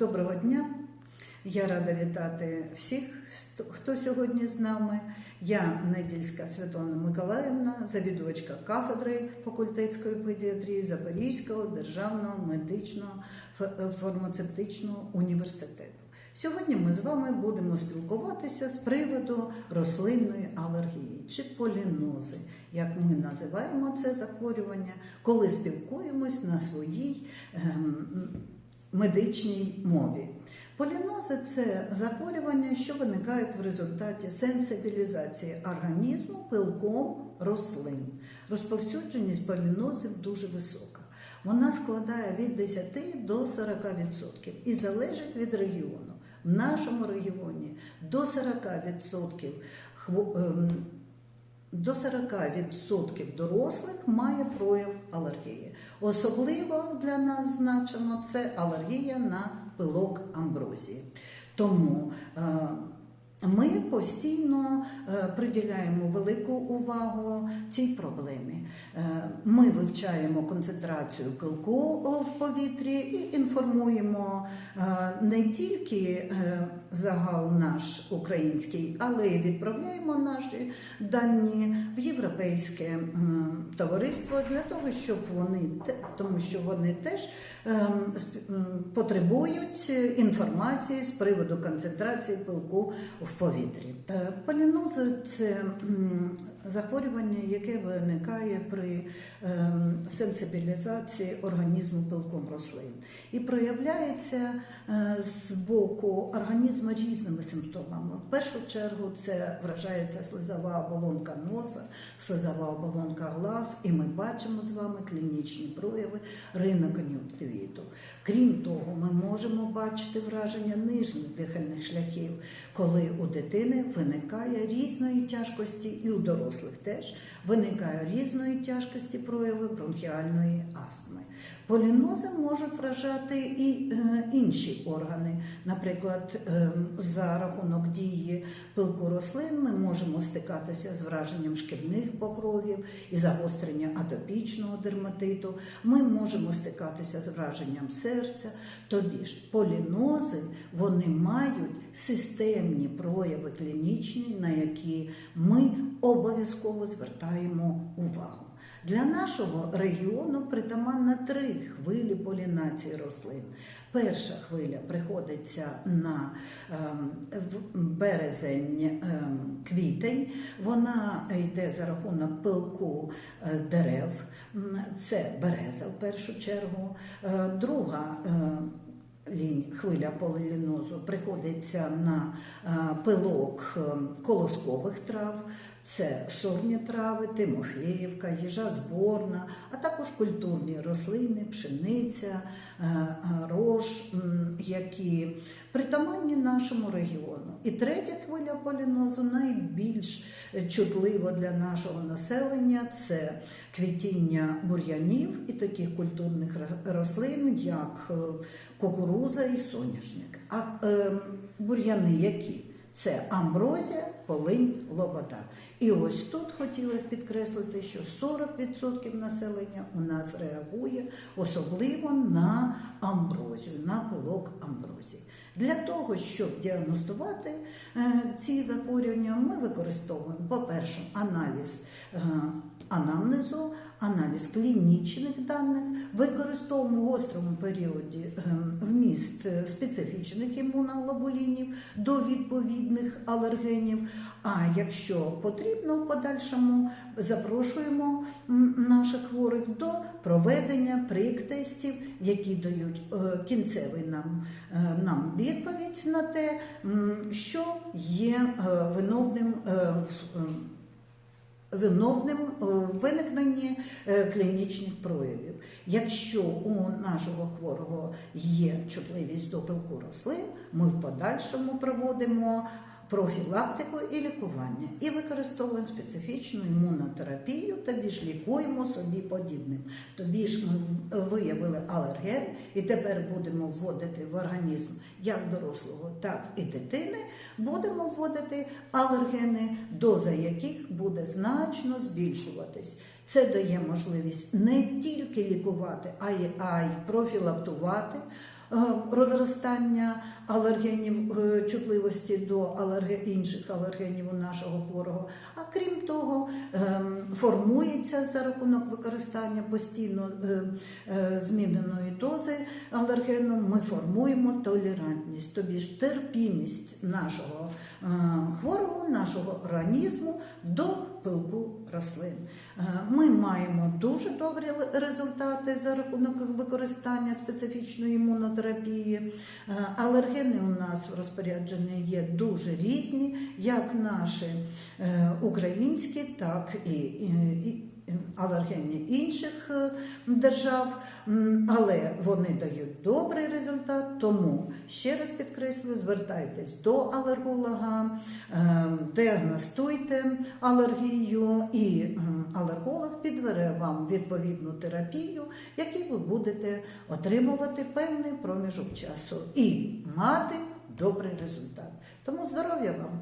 Доброго дня! Я рада вітати всіх, хто сьогодні з нами. Я Недільська Світлана Миколаївна, завідувачка кафедри факультетської педіатрії Запорізького державного медичного фармацевтичного університету. Сьогодні ми з вами будемо спілкуватися з приводу рослинної алергії чи полінози, як ми називаємо це захворювання, коли спілкуємось на своїй ем, медичній мові. Полінози це захворювання, що виникають в результаті сенсибілізації організму пилком рослин. Розповсюдженість полінозів дуже висока. Вона складає від 10 до 40% і залежить від регіону. В нашому регіоні до 40% хво- ем, до 40% дорослих має прояв алергії. Особливо для нас значено це алергія на пилок амброзії. Тому е, ми постійно е, приділяємо велику увагу цій проблемі. Е, Ми вивчаємо концентрацію пилку в повітрі і інформуємо не тільки загал наш український, але й відправляємо наші дані в європейське товариство для того, щоб вони тому що вони теж ем, потребують інформації з приводу концентрації пилку в повітрі. Е, Полінози це захворювання, яке виникає при ем, сенсибілізації організму пилком рослин і проявляється е, з боку організму різними симптомами. В першу чергу це вражається слизова оболонка носа, слизова оболонка глаз, і ми бачимо з вами клінічні прояви ринокон'юнктивіту. Крім того, ми можемо бачити враження нижніх дихальних шляхів, коли у дитини виникає різної тяжкості, і у дорослих теж виникає різної тяжкості прояви бронхіальної астми. Полінози можуть вражати і е, інші органи. Наприклад, е, за рахунок дії пилку рослин ми можемо стикатися з враженням шкірних покровів і загострення атопічного дерматиту. Ми можемо стикатися з враженням серця. Тобі ж полінози вони мають системні прояви клінічні, на які ми обов'язково звертаємо увагу. Для нашого регіону притаманна три хвилі полінації рослин. Перша хвиля приходиться на ем, березень, ем. Вона йде за рахунок пилку е, дерев. Це береза в першу чергу. Е, Друга е, лінь, хвиля полінозу приходиться на пилок е, колоскових трав. Це сорні трави, тимофеївка, їжа зборна, а також культурні рослини, пшениця, е, е, рож, які притаманні нашому регіону. І третя хвиля полінозу найбільш чутлива для нашого населення це квітіння бур'янів і таких культурних рослин, як е, кукуруза і соняшник. А е, бур'яни які? Це амброзія, полинь, лобода. І ось тут хотілося підкреслити, що 40% населення у нас реагує особливо на амброзію, на пилок амброзії. Для того, щоб діагностувати е, ці захворювання, ми використовуємо, по-перше, аналіз е, анамнезу, аналіз клінічних даних, використовуємо в гострому періоді е, вміст е, специфічних імуноглобулінів до відповідних алергенів. А якщо потрібно в подальшому, запрошуємо наших хворих до проведення прик-тестів, які дають е, кінцевий нам, е, нам відповідь на те, що є е, виновним. е, е, виникненні е, клінічних проявів. Якщо у нашого хворого є чутливість до пилку рослин, ми в подальшому проводимо профілактику і лікування і використовуємо специфічну імунотерапію, тобі ж лікуємо собі подібним. Тобі ж ми виявили алерген, і тепер будемо вводити в організм як дорослого, так і дитини. Будемо вводити алергени, доза яких буде значно збільшуватись. Це дає можливість не тільки лікувати, а й, а й профілактувати розростання алергенів, е, чутливості до алерге, інших алергенів у нашого хворого. А крім того, ем, формується за рахунок використання постійно е, е, зміненої дози алергену, ми формуємо толерантність, тобі ж терпімість нашого е, хворого, нашого організму до пилку рослин. Е, Ми маємо дуже добрі результати за рахунок використання специфічної імунотерапії. Е, Алергени у нас в розпорядженні є дуже різні, як наші е, українські, так і, і, і інших е, держав, але вони дають добрий результат. Тому ще раз підкреслюю, звертайтесь до алерголога, е, діагностуйте алергію, і алерголог підбере вам відповідну терапію, яку ви будете отримувати певний проміжок часу і мати добрий результат. Тому здоров'я вам!